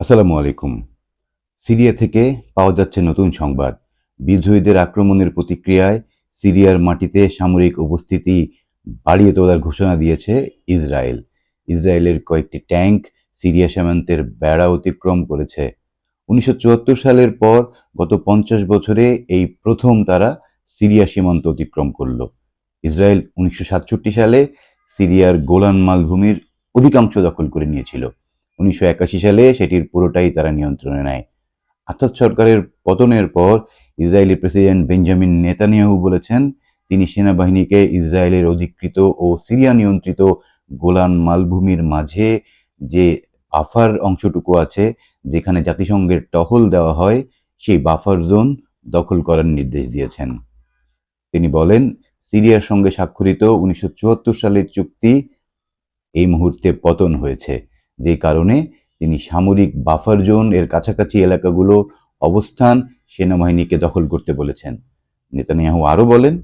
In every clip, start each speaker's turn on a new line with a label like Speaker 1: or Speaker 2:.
Speaker 1: আসসালামু আলাইকুম। সিরিয়া থেকে পাওয়া যাচ্ছে নতুন সংবাদ। বিদ্রোহীদের আক্রমণের প্রতিক্রিয়ায় সিরিয়ার মাটিতে সামরিক উপস্থিতি বাড়িয়ে তোলার ঘোষণা দিয়েছে ইসরায়েল। ইসরায়েলের কয়েকটি ট্যাঙ্ক সিরিয়া সীমান্তের বেড়া অতিক্রম করেছে। উনিশশো চুয়াত্তর সালের পর গত পঞ্চাশ বছরে এই প্রথম তারা সিরিয়া সীমান্ত অতিক্রম করল। ইসরায়েল উনিশশো সাতষট্টি সালে সিরিয়ার গোলান মালভূমির অধিকাংশ দখল করে নিয়েছিল। উনিশশো একাশি সালে সেটির পুরোটাই তারা নিয়ন্ত্রণে নেয়। আসাদ সরকারের পতনের পর ইসরায়েলি প্রেসিডেন্ট বেঞ্জামিন নেতানিয়াহু বলেছেন, তিনি সেনাবাহিনীকে ইসরায়েলের অধিকৃত ও সিরিয়া নিয়ন্ত্রিত গোলান মালভূমির মাঝে যে বাফার অংশটুকু আছে, যেখানে জাতিসংঘের টহল দেওয়া হয়, সেই বাফার জোন দখল করার নির্দেশ দিয়েছেন। তিনি বলেন, সিরিয়ার সঙ্গে স্বাক্ষরিত উনিশশো চুয়াত্তর সালের চুক্তি এই মুহূর্তে পতন হয়েছে। যে কারণে তিনি সামরিক বাফার জোন এর কাছাকাছি এলাকাগুলো অবস্থান সেনাবাহিনীকে দখল করতে বলেছেন। নেতানিয়াহু আরও বলেন,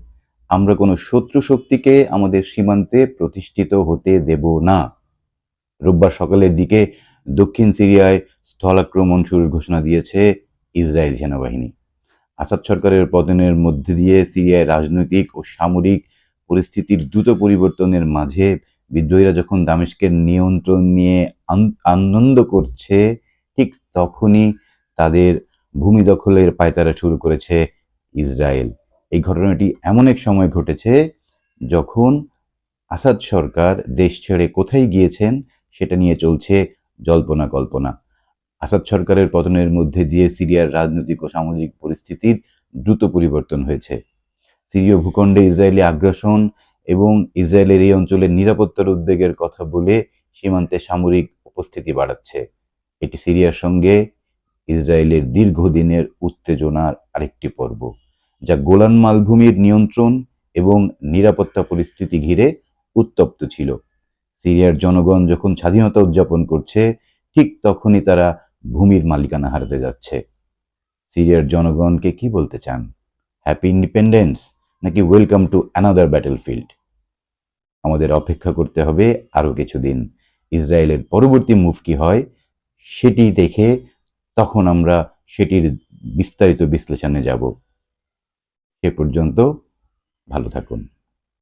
Speaker 1: আমরা কোনো শত্রু শক্তিকে আমাদের সীমান্তে প্রতিষ্ঠিত হতে দেব না। রোববার সকালের দিকে দক্ষিণ সিরিয়ায় স্থলাক্রমণ শুরুর ঘোষণা দিয়েছে ইসরায়েল সেনাবাহিনী। আসাদ সরকারের পতনের মধ্যে দিয়ে সিরিয়ায় রাজনৈতিক ও সামরিক পরিস্থিতির দ্রুত পরিবর্তনের মাঝে বিদ্রোহীরা যখন দামেস্কের নিয়ন্ত্রণ নিয়ে আন- আনন্দ করছে, ঠিক তখনই তাদের ভূমি দখলের পায়তারা শুরু করেছে ইসরায়েল। এই ঘটনাটি এমন এক সময় ঘটেছে যখন আসাদ সরকার দেশ ছেড়ে কোথায় গিয়েছেন সেটা নিয়ে চলছে জল্পনা কল্পনা। আসাদ সরকারের পতনের মধ্যে দিয়ে সিরিয়ার রাজনৈতিক ও সামাজিক পরিস্থিতির দ্রুত পরিবর্তন হয়েছে। সিরীয় ভূখণ্ডে ইসরায়েলি আগ্রাসন এবং ইসরায়েলের এই অঞ্চলের নিরাপত্তার উদ্বেগের কথা বলে সীমান্তে সামরিক উপস্থিতি বাড়াচ্ছে। এটি সিরিয়ার সঙ্গে ইসরায়েলের দীর্ঘদিনের উত্তেজনার আরেকটি পর্ব, যা গোলান মালভূমির নিয়ন্ত্রণ এবং নিরাপত্তা পরিস্থিতি ঘিরে উত্তপ্ত ছিল। সিরিয়ার জনগণ যখন স্বাধীনতা উদযাপন করছে, ঠিক তখনই তারা ভূমির মালিকানা হারাতে যাচ্ছে। সিরিয়ার জনগণকে কি বলতে চান? Happy independence? নাকি welcome to another battle field আমাদের অপেক্ষা করতে হবে আরও কিছুদিন। ইসরায়েলের পরবর্তী মুভ কি হয়, সেটি দেখে তখন আমরা সেটির বিস্তারিত বিশ্লেষণে যাব। সে পর্যন্ত ভালো থাকুন।